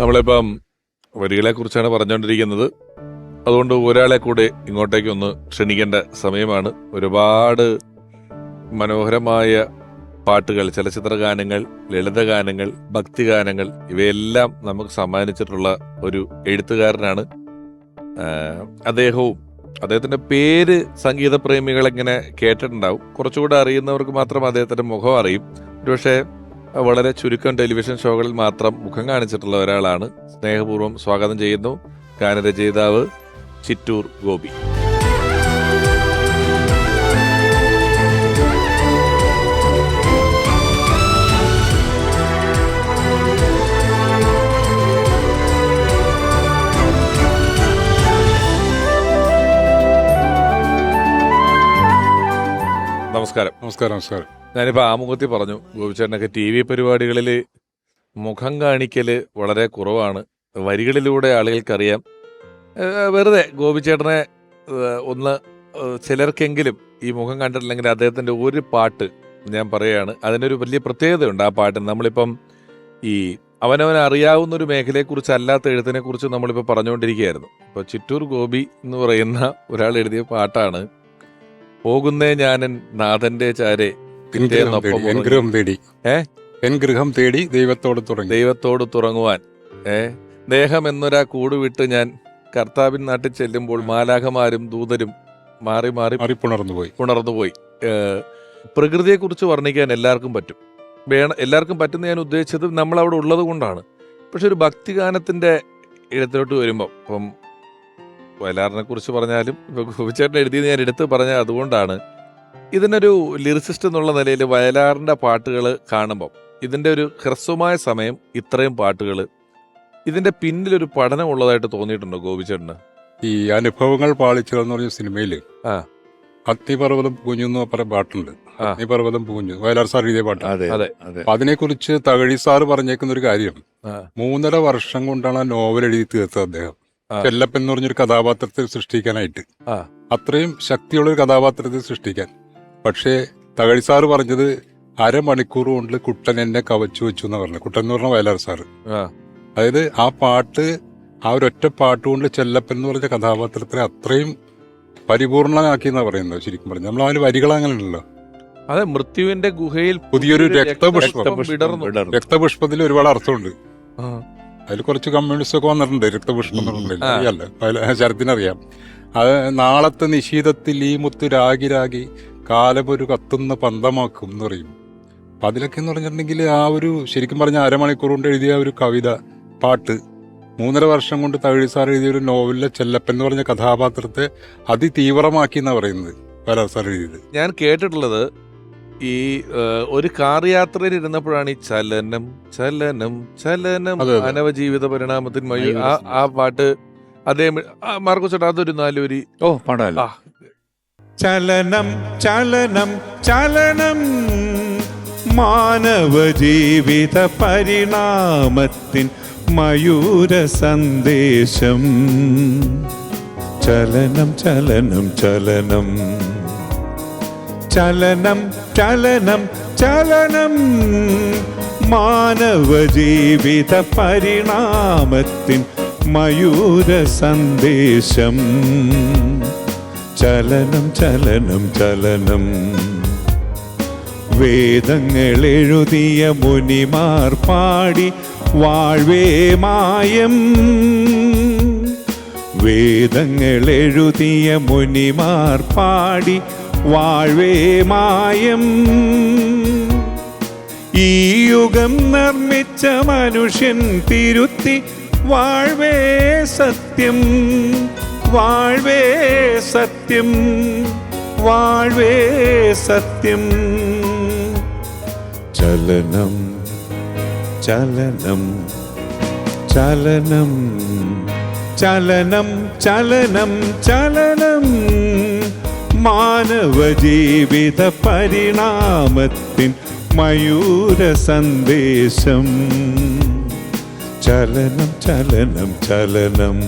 നമ്മളിപ്പം വരികളെ കുറിച്ചാണ് പറഞ്ഞുകൊണ്ടിരിക്കുന്നത്. അതുകൊണ്ട് ഒരാളെ കൂടെ ഇങ്ങോട്ടേക്ക് ഒന്ന് ക്ഷണിക്കേണ്ട സമയമാണ്. ഒരുപാട് മനോഹരമായ പാട്ടുകൾ ചലച്ചിത്ര ഗാനങ്ങൾ ലളിതഗാനങ്ങൾ ഭക്തിഗാനങ്ങൾ ഇവയെല്ലാം നമുക്ക് സമ്മാനിച്ചിട്ടുള്ള ഒരു എഴുത്തുകാരനാണ് അദ്ദേഹവും. അദ്ദേഹത്തിന്റെ പേര് സംഗീത പ്രേമികളെങ്ങനെ കേട്ടിട്ടുണ്ടാവും കുറച്ചുകൂടെ അറിയുന്നവർക്ക് മാത്രം അദ്ദേഹത്തിന്റെ മുഖം അറിയും. ഒരുപക്ഷെ വളരെ ചുരുക്കം ടെലിവിഷൻ ഷോകളിൽ മാത്രം മുഖം കാണിച്ചിട്ടുള്ള ഒരാളാണ്. സ്നേഹപൂർവം സ്വാഗതം ചെയ്യുന്നു. ഗാനരചയിതാവ് ചിറ്റൂർ ഗോപി. നമസ്കാരം. നമസ്കാരം നമസ്കാരം. ഞാനിപ്പോൾ ആമുഖത്തിൽ പറഞ്ഞു ഗോപിച്ചേട്ടനൊക്കെ ടി വി പരിപാടികളിൽ മുഖം കാണിക്കൽ വളരെ കുറവാണ്. വരികളിലൂടെ ആളുകൾക്കറിയാം. വെറുതെ ഗോപിച്ചേട്ടനെ ഒന്ന് ചിലർക്കെങ്കിലും ഈ മുഖം കണ്ടിട്ടില്ലെങ്കിൽ അദ്ദേഹത്തിന്റെ ഒരു പാട്ട് ഞാൻ പറയുകയാണ്. അതിനൊരു വലിയ പ്രത്യേകതയുണ്ട് ആ പാട്ടിന്. നമ്മളിപ്പം ഈ അവനവൻ അറിയാവുന്ന ഒരു മേഖലയെക്കുറിച്ച് അല്ലാത്ത എഴുത്തിനെ കുറിച്ച് നമ്മളിപ്പോൾ പറഞ്ഞുകൊണ്ടിരിക്കുകയായിരുന്നു. ഇപ്പോൾ ചിറ്റൂർ ഗോപി എന്ന് പറയുന്ന ഒരാൾ എഴുതിയ പാട്ടാണ്. പോകുന്നേ ഞാനൻ നാഥന്റെ ചാരെ എൻഗ്രഹം തേടി തേടി. ഏ? എൻഗ്രഹം തേടി ദൈവത്തോട് തുടങ്ങി ദൈവത്തോട് തുറങ്ങുവാൻ. ഏ? ദേഹം എന്നൊരാ കൂടുവിട്ട് ഞാൻ കർത്താവിൻ നാട്ടിൽ ചെല്ലുമ്പോൾ മാലാഖമാരും ദൂതരും മാറി മാറി മാറി പോയി. പുണർന്നുപോയി പ്രകൃതിയെ പ്രകൃതിയെക്കുറിച്ച് വർണിക്കാൻ എല്ലാവർക്കും പറ്റും. വേണം എല്ലാവർക്കും പറ്റുന്ന ഞാൻ ഉദ്ദേശിച്ചത് നമ്മൾ അവിടെ ഉള്ളത് കൊണ്ടാണ്. പക്ഷെ ഒരു ഭക്തിഗാനത്തിന്റെ ഇടത്തിലോട്ട് വരുമ്പോൾ ഇപ്പം വയലാറിനെ കുറിച്ച് പറഞ്ഞാലും ഇപ്പൊ ഗോപിച്ചേട്ടൻ എഴുതിയത് ഞാൻ എടുത്ത് പറഞ്ഞ അതുകൊണ്ടാണ് ഇതിനൊരു ലിറിസിസ്റ്റ് എന്നുള്ള നിലയിൽ വയലാറിന്റെ പാട്ടുകൾ കാണുമ്പം ഇതിന്റെ ഒരു ഹ്രസ്വമായ സമയം ഇത്രയും പാട്ടുകൾ ഇതിന്റെ പിന്നിലൊരു പഠനം ഉള്ളതായിട്ട് തോന്നിയിട്ടുണ്ടോ ഗോപിച്ചേട്ടന് ഈ അനുഭവങ്ങൾ പാളിച്ചുകൾ എന്ന് പറഞ്ഞ സിനിമയിൽ ആ. അഗ്നിപർവതം പൂഞ്ഞു എന്ന് പറഞ്ഞ പാട്ടുണ്ട്. അഗ്നിപർവതം പൂഞ്ഞു വയലാർ സാർ എഴുതിയ പാട്ട് അതെ അതെ. അതെ അപ്പൊ അതിനെക്കുറിച്ച് തകഴി സാർ പറഞ്ഞേക്കുന്ന ഒരു കാര്യം. മൂന്നര വർഷം കൊണ്ടാണ് ആ നോവൽ എഴുതി തീർത്തത് അദ്ദേഹം. ചെല്ലപ്പൻ എന്ന് പറഞ്ഞൊരു കഥാപാത്രത്തെ സൃഷ്ടിക്കാനായിട്ട്. അത്രയും ശക്തിയുള്ള ഒരു കഥാപാത്രത്തെ സൃഷ്ടിക്കാൻ. പക്ഷേ തകഴി സാറ് പറഞ്ഞത് അരമണിക്കൂർ കൊണ്ട് കുട്ടൻ എന്നെ കവച്ചു വെച്ചു എന്ന് പറഞ്ഞു കുട്ടൻ എന്ന് പറഞ്ഞ വയലാർ സാറ്. അതായത് ആ പാട്ട് ആ ഒരൊറ്റ പാട്ട് കൊണ്ട് ചെല്ലപ്പൻ എന്ന് പറഞ്ഞ കഥാപാത്രത്തിനെ അത്രയും പരിപൂർണനാക്കി എന്നാ പറയുന്നത് ശരിക്കും പറഞ്ഞു നമ്മൾ അവന് വരികൾ അങ്ങനെയുണ്ടല്ലോ അതെ മൃത്യുവിന്റെ ഗുഹയിൽ പുതിയൊരു രക്തപുഷ്പം. രക്തപുഷ്പത്തിൽ ഒരുപാട് അർത്ഥമുണ്ട്. ആ. അതിൽ കുറച്ച് കമ്മ്യൂണിസ്റ്റ് ഒക്കെ വന്നിട്ടുണ്ട് എന്നുള്ളത്. അറിയാലോ? അതിൽ ശരത്തിനറിയാം. അത് നാളത്തെ നിഷീതത്തിൽ ഈ മുത്ത് രാഗി രാഗി കാലപൊരു കത്തുന്ന പന്തമാക്കും എന്ന് പറയും. അപ്പൊ അതിലൊക്കെ എന്ന് പറഞ്ഞിട്ടുണ്ടെങ്കിൽ ആ ഒരു ശരിക്കും പറഞ്ഞ അരമണിക്കൂർ കൊണ്ട് എഴുതിയ ഒരു കവിത പാട്ട് മൂന്നര വർഷം കൊണ്ട് തകഴി സാർ എഴുതിയ ഒരു നോവലിലെ ചെല്ലപ്പൻ എന്ന് പറഞ്ഞ കഥാപാത്രത്തെ അതിതീവ്രമാക്കി എന്നാണ് പറയുന്നത് വരാർ സാർ എഴുതിയത്. ഞാൻ കേട്ടിട്ടുള്ളത് ഈ ഒരു കാർ യാത്രയിൽ ഇരുന്നപ്പോഴാണ് ഈ ചലനം ചലനം ചലനം. മാനവ ജീവിത പരിണാമത്തിന് മയൂ ആ ആ പാട്ട് അതേ മാർക്കോ ചേട്ടാ അതൊരു നാലുവരി ഓ പാടാലോ. ചലനം ചലനം ചലനം മാനവ ജീവിത പരിണാമത്തിൻ മയൂര സന്ദേശം. ചലനം ചലനം ചലനം. ചലനം ചലനം ചലനം. മാനവ ജീവിത പരിണാമത്തിൻ മയൂര സന്ദേശം. ചലനം ചലനം ചലനം. വേദങ്ങൾ എഴുതിയ മുനിമാർ പാടി വാഴ്വേ മായം. വേദങ്ങൾ എഴുതിയ മുനിമാർ പാടി വാഴ്വേ മായം. ഈ യുഗം നിർമ്മിച്ച മനുഷ്യൻ തിരുത്തി വാഴ്വേ സത്യം. വാഴ്വേ സത്യം. വാഴ്വേ സത്യം. ചലനം ചലനം ചലനം ചലനം ചലനം ചലനം. മാനവ ജീവിത പരിണാമത്തിൻ മയൂര സന്ദേശം. ചലനം ചലനം ചലനം.